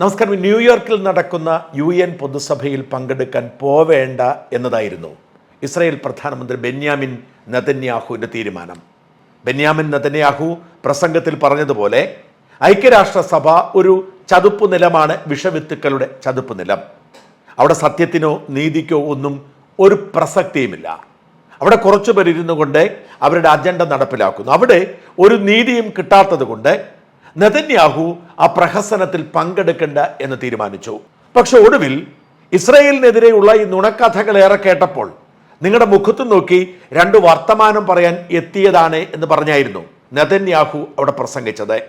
നമസ്കാരം. ന്യൂയോർക്കിൽ നടക്കുന്ന യു എൻ പൊതുസഭയിൽ പങ്കെടുക്കാൻ പോവേണ്ട എന്നതായിരുന്നു ഇസ്രായേൽ പ്രധാനമന്ത്രി ബെന്യാമിൻ നതന്യാഹുവിന്റെ തീരുമാനം. ബെന്യാമിൻ നതന്യാഹു പ്രസംഗത്തിൽ പറഞ്ഞതുപോലെ ഐക്യരാഷ്ട്രസഭ ഒരു ചതുപ്പ് നിലമാണ് വിഷവിത്തുക്കളുടെ ചതുപ്പ് നിലം. അവിടെ സത്യത്തിനോ നീതിക്കോ ഒന്നും ഒരു പ്രസക്തിയുമില്ല. അവിടെ കുറച്ചു പേരിരുന്നു കൊണ്ട് അവരുടെ അജണ്ട നടപ്പിലാക്കുന്നു. അവിടെ ഒരു നീതിയും കിട്ടാത്തത് കൊണ്ട് നെതന്യാഹു ആ പ്രഹസനത്തിൽ പങ്കെടുക്കണ്ട എന്ന് തീരുമാനിച്ചു. പക്ഷെ ഒടുവിൽ ഇസ്രയേലിനെതിരെയുള്ള ഈ നുണക്കഥകൾ ഏറെ കേട്ടപ്പോൾ നിങ്ങളുടെ മുഖത്ത് നോക്കി രണ്ട് വർത്തമാനം പറയാൻ എത്തിയതാണ് എന്ന് പറഞ്ഞായിരുന്നു നെതന്യാഹു അവിടെ പ്രസംഗിച്ചത്.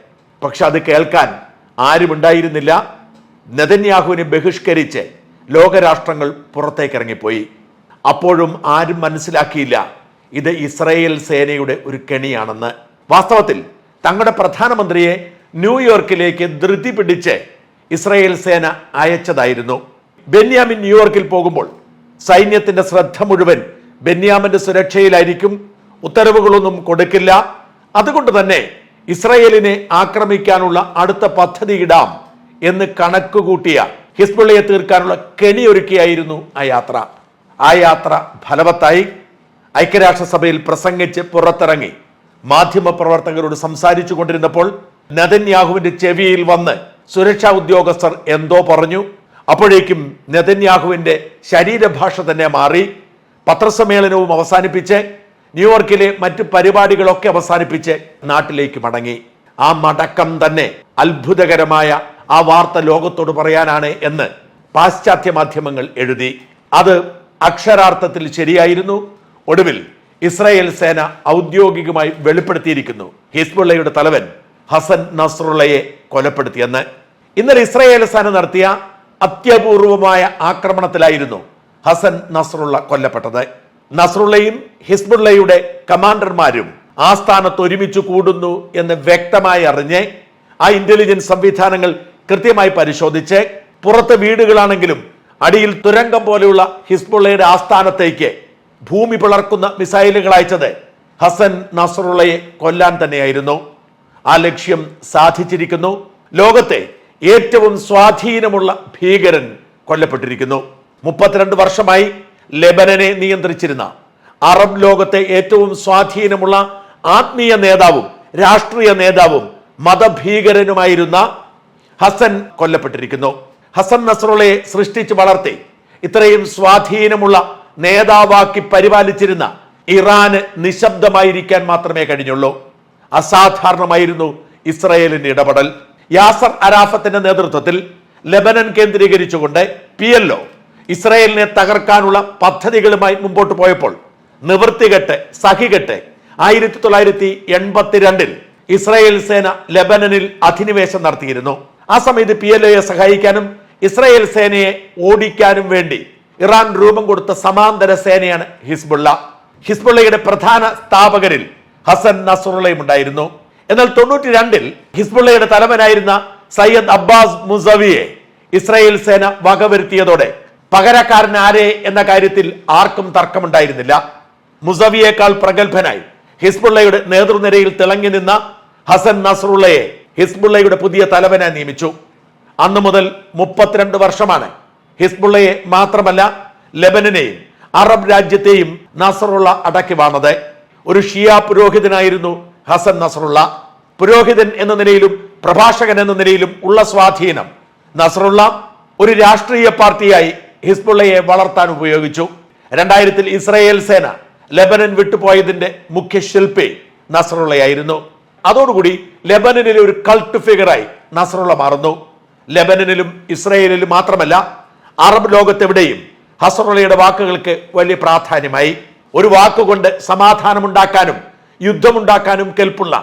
പക്ഷെ അത് കേൾക്കാൻ ആരും ഉണ്ടായിരുന്നില്ല. നെതന്യാഹുവിനെ ബഹിഷ്കരിച്ച് ലോകരാഷ്ട്രങ്ങൾ പുറത്തേക്ക് ഇറങ്ങിപ്പോയി അപ്പോഴും ആരും മനസ്സിലാക്കിയില്ല ഇത് ഇസ്രയേൽ സേനയുടെ ഒരു കെണിയാണെന്ന്. വാസ്തവത്തിൽ തങ്ങളുടെ പ്രധാനമന്ത്രിയെ ന്യൂയോർക്കിലേക്ക് ധൃതി പിടിച്ച് ഇസ്രയേൽ സേന അയച്ചതായിരുന്നു. ബെന്യാമിൻ ന്യൂയോർക്കിൽ പോകുമ്പോൾ സൈന്യത്തിന്റെ ശ്രദ്ധ മുഴുവൻ ബെന്യാമിന്റെ സുരക്ഷയിലായിരിക്കും. ഉത്തരവുകളൊന്നും കൊടുക്കില്ല. അതുകൊണ്ട് തന്നെ ഇസ്രയേലിനെ ആക്രമിക്കാനുള്ള അടുത്ത പദ്ധതി ഇടാം എന്ന് കണക്കുകൂട്ടിയ ഹിസ്ബുള്ളയെ തീർക്കാനുള്ള കെണിയൊരുക്കിയായിരുന്നു ആ യാത്ര. ആ യാത്ര ഫലവത്തായി. ഐക്യരാഷ്ട്രസഭയിൽ പ്രസംഗിച്ച് പുറത്തിറങ്ങി. മാധ്യമപ്രവർത്തകരോട് സംസാരിച്ചു കൊണ്ടിരുന്നപ്പോൾ നെതന്യാഹുവിന്റെ ചെവിയിൽ വന്ന് സുരക്ഷാ ഉദ്യോഗസ്ഥർ എന്തോ പറഞ്ഞു. അപ്പോഴേക്കും നെതന്യാഹുവിന്റെ ശരീരഭാഷ തന്നെ മാറി. പത്രസമ്മേളനവും അവസാനിപ്പിച്ച് ന്യൂയോർക്കിലെ മറ്റ് പരിപാടികളൊക്കെ അവസാനിപ്പിച്ച് നാട്ടിലേക്ക് മടങ്ങി. ആ മടക്കം തന്നെ അത്ഭുതകരമായ ആ വാർത്ത ലോകത്തോട് പറയാനാണ് എന്ന് പാശ്ചാത്യ മാധ്യമങ്ങൾ എഴുതി. അത് അക്ഷരാർത്ഥത്തിൽ ശരിയായിരുന്നു. ഒടുവിൽ ഇസ്രായേൽ സേന ഔദ്യോഗികമായി വെളിപ്പെടുത്തിയിരിക്കുന്നു. ഹിസ്ബുള്ളയുടെ തലവൻ ഹസൻ നസ്രുള്ളയെ കൊലപ്പെടുത്തിയെന്ന് ഇന്നലെ ഇസ്രായേൽ സേന നടത്തിയ അത്യപൂർവമായ ആക്രമണത്തിലായിരുന്നു ഹസൻ നസ്രുള്ള കൊല്ലപ്പെട്ടത്. നസ്രുള്ളയും ഹിസ്ബുള്ളയുടെ കമാൻഡർമാരും ആ സ്ഥാനത്ത് ഒരുമിച്ച് കൂടുന്നു എന്ന് വ്യക്തമായി അറിഞ്ഞ് ആ ഇന്റലിജൻസ് സംവിധാനങ്ങൾ കൃത്യമായി പരിശോധിച്ച് പുറത്ത് വീടുകളാണെങ്കിലും അടിയിൽ തുരങ്കം പോലെയുള്ള ഹിസ്ബുള്ളയുടെ ആസ്ഥാനത്തേക്ക് ഭൂമി പിളർക്കുന്ന മിസൈലുകൾ അയച്ചത് ഹസൻ നസറുള്ളയെ കൊല്ലാൻ തന്നെയായിരുന്നു. ആ ലക്ഷ്യം സാധിച്ചിരിക്കുന്നു. ലോകത്തെ ഏറ്റവും സ്വാധീനമുള്ള ഭീകരൻ കൊല്ലപ്പെട്ടിരിക്കുന്നു. മുപ്പത്തിരണ്ട് വർഷമായി ലെബനനെ നിയന്ത്രിച്ചിരുന്ന അറബ് ലോകത്തെ ഏറ്റവും സ്വാധീനമുള്ള ആത്മീയ നേതാവും രാഷ്ട്രീയ നേതാവും മതഭീകരനുമായിരുന്ന ഹസൻ കൊല്ലപ്പെട്ടിരിക്കുന്നു. ഹസൻ നസ്രുള്ളയെ സൃഷ്ടിച്ച് വളർത്തി ഇത്രയും സ്വാധീനമുള്ള നേതാവാക്കി പരിപാലിച്ചിരുന്ന ഇറാന് നിശബ്ദമായിരിക്കാൻ മാത്രമേ കഴിഞ്ഞുള്ളൂ. അസാധാരണമായിരുന്നു ഇസ്രയേലിന്റെ ഇടപെടൽ. യാസർ അരാഫത്തിന്റെ നേതൃത്വത്തിൽ ലെബനൻ കേന്ദ്രീകരിച്ചുകൊണ്ട് പി എൽ ഒ ഇസ്രയേലിനെ തകർക്കാനുള്ള പദ്ധതികളുമായി മുമ്പോട്ട് പോയപ്പോൾ നിവൃത്തികെട്ട് സഹികെട്ട് ആയിരത്തി തൊള്ളായിരത്തി എൺപത്തിരണ്ടിൽ ഇസ്രായേൽ സേന ലെബനനിൽ അധിനിവേശം നടത്തിയിരുന്നു. ആ സമയത്ത് പി എൽ സഹായിക്കാനും ഇസ്രായേൽ സേനയെ ഓടിക്കാനും വേണ്ടി ഇറാൻ രൂപം കൊടുത്ത സമാന്തര സേനയാണ് ഹിസ്ബുള്ള. ഹിസ്ബുള്ളയുടെ പ്രധാന സ്ഥാപകരിൽ ഹസൻ നസറുള്ളയും ഉണ്ടായിരുന്നു. എന്നാൽ തൊണ്ണൂറ്റി രണ്ടിൽ ഹിസ്ബുള്ളയുടെ തലവനായിരുന്ന സയ്യദ് അബ്ബാസ് മുസവിയെ ഇസ്രായേൽ സേന വകവരുത്തിയതോടെ പകരക്കാരൻ ആരെ എന്ന കാര്യത്തിൽ ആർക്കും തർക്കമുണ്ടായിരുന്നില്ല. മുസവിയേക്കാൾ പ്രഗത്ഭനായി ഹിസ്ബുള്ളയുടെ നേതൃനിരയിൽ തിളങ്ങി നിന്ന ഹസൻ നസറുള്ളയെ ഹിസ്ബുള്ളയുടെ പുതിയ തലവനായി നിയമിച്ചു. അന്നു മുതൽ മുപ്പത്തിരണ്ട് വർഷമാണ് ഹിസ്ബുള്ളയെ മാത്രമല്ല ലെബനനെയും അറബ് രാജ്യത്തെയും നസറുള്ള അടക്കി വാണത്. ഒരു ഷിയ പുരോഹിതനായിരുന്നു ഹസൻ നസറുള്ള. പുരോഹിതൻ എന്ന നിലയിലും പ്രഭാഷകൻ എന്ന നിലയിലും ഉള്ള സ്വാധീനം. നസറുള്ള ഒരു രാഷ്ട്രീയ പാർട്ടിയായി ഹിസ്ബുള്ളയെ വളർത്താൻ ഉപയോഗിച്ചു. രണ്ടായിരത്തിൽ ഇസ്രയേൽ സേന ലെബനൻ വിട്ടുപോയതിന്റെ മുഖ്യ ശില്പി നസറുള്ളയായിരുന്നു. അതോടുകൂടി ലെബനനിലെ ഒരു കൾട്ട് ഫിഗറായി നസറുള്ള മാറുന്നു. ലെബനനിലും ഇസ്രയേലിലും മാത്രമല്ല അറബ് ലോകത്തെവിടെയും ഹസറുള്ളയുടെ വാക്കുകൾക്ക് വലിയ പ്രാധാന്യമായി. ഒരു വാക്കുകൊണ്ട് സമാധാനമുണ്ടാക്കാനും യുദ്ധമുണ്ടാക്കാനും കെൽപ്പുള്ള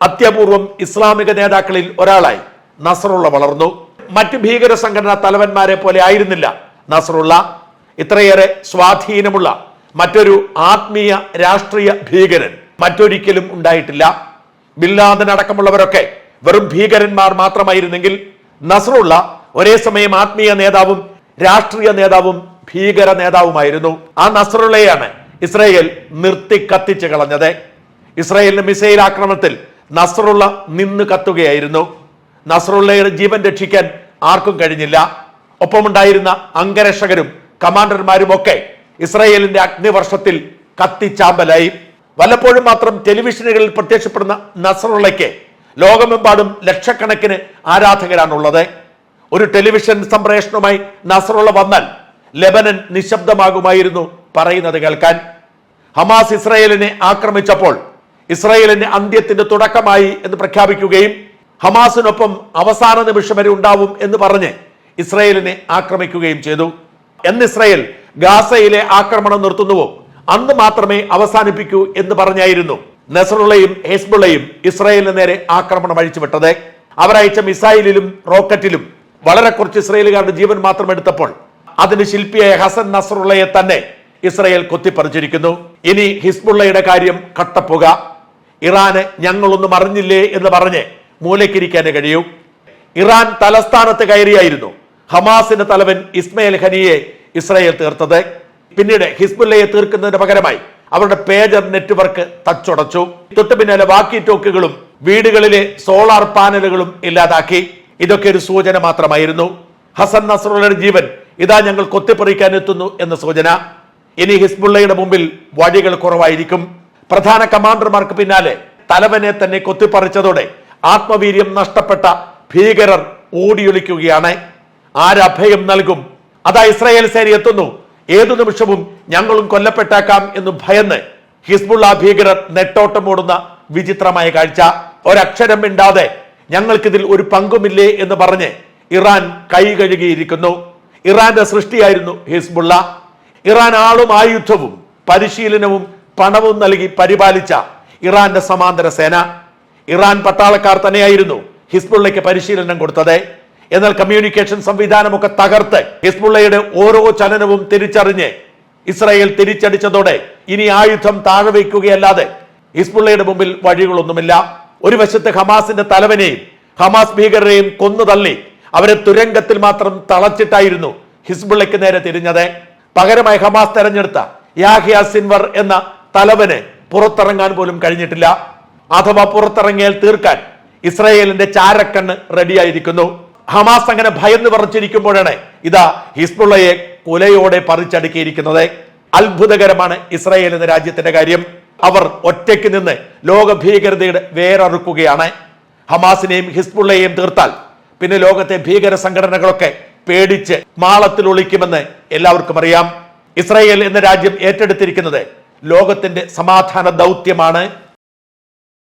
അത്യപൂർവം ഇസ്ലാമിക നേതാക്കളിൽ ഒരാളായി നസറുള്ള വളർന്നു. മറ്റ് ഭീകര സംഘടനാ തലവന്മാരെ പോലെ ആയിരുന്നില്ല നസറുള്ള. ഇത്രയേറെ സ്വാധീനമുള്ള മറ്റൊരു ആത്മീയ രാഷ്ട്രീയ ഭീകരൻ മറ്റൊരിക്കലും ഉണ്ടായിട്ടില്ല. ബില്ലാദൻ അടക്കമുള്ളവരൊക്കെ വെറും ഭീകരന്മാർ മാത്രമായിരുന്നെങ്കിൽ നസറുള്ള ഒരേ സമയം ആത്മീയ നേതാവും രാഷ്ട്രീയ നേതാവും ഭീകര നേതാവുമായിരുന്നു. ആ നസറുള്ളയാണ് ഇസ്രായേൽ നിർത്തി കത്തിച്ച് കളഞ്ഞത്. ഇസ്രയേലിന്റെ മിസൈൽ ആക്രമണത്തിൽ നസറുള്ള നിന്ന് കത്തുകയായിരുന്നു. നസറുള്ളയുടെ ജീവൻ രക്ഷിക്കാൻ ആർക്കും കഴിഞ്ഞില്ല. ഒപ്പമുണ്ടായിരുന്ന അംഗരക്ഷകരും കമാൻഡർമാരും ഒക്കെ ഇസ്രയേലിന്റെ അഗ്നിവർഷത്തിൽ കത്തിച്ചാമ്പലായി. വല്ലപ്പോഴും മാത്രം ടെലിവിഷനുകളിൽ പ്രത്യക്ഷപ്പെടുന്ന നസറുള്ളയ്ക്ക് ലോകമെമ്പാടും ലക്ഷക്കണക്കിന് ആരാധകരാണുള്ളത്. ഒരു ടെലിവിഷൻ സംപ്രേഷണവുമായി നസറുള്ള വന്നാൽ ലെബനൻ നിശബ്ദമാകുമായിരുന്നു. പറയുന്നത് കേൾക്കാൻ ഹമാസ് ഇസ്രായേലിനെ ആക്രമിച്ചപ്പോൾ ഇസ്രായേലിന്റെ അന്ത്യത്തിന്റെ തുടക്കമായി എന്ന് പ്രഖ്യാപിക്കുകയും ഹമാസിനൊപ്പം അവസാന നിമിഷം വരെ ഉണ്ടാവും എന്ന് പറഞ്ഞ് ഇസ്രായേലിനെ ആക്രമിക്കുകയും ചെയ്തു. എന്ന് ഇസ്രായേൽ ഗാസയിലെ ആക്രമണം നിർത്തുന്നുവോ? അന്ന് മാത്രമേ അവസാനിപ്പിക്കൂ എന്ന് പറഞ്ഞായിരുന്നു നെസറുള്ളയും ഹെസ്ബുള്ളയും ഇസ്രായേലിന് നേരെ ആക്രമണം അഴിച്ചുവിട്ടത്. അവരയച്ച മിസൈലിലും റോക്കറ്റിലും വളരെ കുറച്ച് ഇസ്രായേലുകാരുടെ ജീവൻ മാത്രം എടുത്തപ്പോൾ അതിന് ശില്പിയായ ഹസൻ നസറുള്ളയെ തന്നെ ഇസ്രായേൽ കൊത്തിപ്പറിച്ചിരിക്കുന്നു. ഇനി ഹിസ്ബുള്ളയുടെ കാര്യം കട്ടപ്പുക. ഇറാന് ഞങ്ങളൊന്നും അറിഞ്ഞില്ലേ എന്ന് പറഞ്ഞ് മൂലക്കിരിക്കാനേ കഴിയൂ. ഇറാൻ തലസ്ഥാനത്ത് കയറിയായിരുന്നു ഹമാസിന്റെ തലവൻ ഇസ്മയിൽ ഖനിയെ ഇസ്രായേൽ തീർത്തത്. പിന്നീട് ഹിസ്ബുല്ലയെ തീർക്കുന്നതിന് പകരമായി അവരുടെ പേജർ നെറ്റ്വർക്ക് തച്ചുടച്ചു. തൊട്ടു പിന്നാലെ വാക്കി ടോക്കുകളും വീടുകളിലെ സോളാർ പാനലുകളും ഇല്ലാതാക്കി. ഇതൊക്കെ ഒരു സൂചന മാത്രമായിരുന്നു. ഹസൻ നസറുള്ളയുടെ ജീവൻ ഇതാ ഞങ്ങൾ കൊത്തിപ്പറിക്കാൻ എത്തുന്നു എന്ന സൂചന. ഇനി ഹിസ്ബുള്ളയുടെ മുമ്പിൽ വഴികൾ കുറവായിരിക്കും. പ്രധാന കമാൻഡർമാർക്ക് പിന്നാലെ തലവനെ തന്നെ കൊത്തിപ്പറിച്ചതോടെ ആത്മവീര്യം നഷ്ടപ്പെട്ട ഭീകരർ ഓടിയൊളിക്കുകയാണ്. ആരഭയം നൽകും? അതാ ഇസ്രായേൽ സേന എത്തുന്നു. ഏതു നിമിഷവും ഞങ്ങളും കൊല്ലപ്പെട്ടേക്കാം എന്ന് ഭയന്ന് ഹിസ്ബുള്ള ഭീകരർ നെട്ടോട്ടം ഓടുന്ന വിചിത്രമായ കാഴ്ച. ഒരക്ഷരം മിണ്ടാതെ ഞങ്ങൾക്കിതിൽ ഒരു പങ്കുമില്ലേ എന്ന് പറഞ്ഞ് ഇറാൻ കൈ കഴുകിയിരിക്കുന്നു. ഇറാന്റെ സൃഷ്ടിയായിരുന്നു ഹിസ്ബുള്ള. ഇറാൻ ആളും ആയുധവും പരിശീലനവും പണവും നൽകി പരിപാലിച്ച ഇറാന്റെ സമാന്തര സേന ഇറാൻ പട്ടാളക്കാർ തന്നെയായിരുന്നു ഹിസ്ബുള്ളയ്ക്ക് പരിശീലനം കൊടുത്തത്. എന്നാൽ കമ്മ്യൂണിക്കേഷൻ സംവിധാനമൊക്കെ തകർത്ത് ഹിസ്ബുള്ളയുടെ ഓരോ ചലനവും തിരിച്ചറിഞ്ഞ് ഇസ്രായേൽ തിരിച്ചടിച്ചതോടെ ഇനി ആയുധം താഴെ വയ്ക്കുകയല്ലാതെ ഹിസ്ബുള്ളയുടെ മുമ്പിൽ വഴികളൊന്നുമില്ല. ഒരു വശത്ത് ഹമാസിന്റെ തലവനെയും ഹമാസ് ഭീകരരെയും കൊന്നു തള്ളി അവരെ തുരങ്കത്തിൽ മാത്രം തളച്ചിട്ടായിരുന്നു ഹിസ്ബുള്ളയ്ക്ക് നേരെ തിരിഞ്ഞത്. പകരമായി ഹമാസ് തെരഞ്ഞെടുത്ത യാഹിയ സിൻവർ എന്ന തലവന് പുറത്തിറങ്ങാൻ പോലും കഴിഞ്ഞിട്ടില്ല. അഥവാ പുറത്തിറങ്ങിയാൽ തീർക്കാൻ ഇസ്രായേലിന്റെ ചാരക്കണ്ണ് റെഡിയായിരിക്കുന്നു. ഹമാസ് അങ്ങനെ ഭയന്ന് പറഞ്ഞിരിക്കുമ്പോഴാണ് ഇതാ ഹിസ്ബുള്ളയെ കുലയോടെ പറിച്ചടുക്കിയിരിക്കുന്നത്. അത്ഭുതകരമാണ് ഇസ്രായേൽ എന്ന രാജ്യത്തിന്റെ കാര്യം. അവർ ഒറ്റയ്ക്ക് നിന്ന് ലോക ഭീകരതയുടെ വേററുക്കുകയാണ് ഹമാസിനെയും ഹിസ്ബുള്ളയെയും തീർത്താൽ പിന്നെ ലോകത്തെ ഭീകര സംഘടനകളൊക്കെ പേടിച്ച് മാളത്തിൽ ഒളിക്കുമെന്ന് എല്ലാവർക്കും അറിയാം. ഇസ്രയേൽ എന്ന രാജ്യം ഏറ്റെടുത്തിരിക്കുന്നത് ലോകത്തിന്റെ സമാധാന ദൗത്യമാണ്.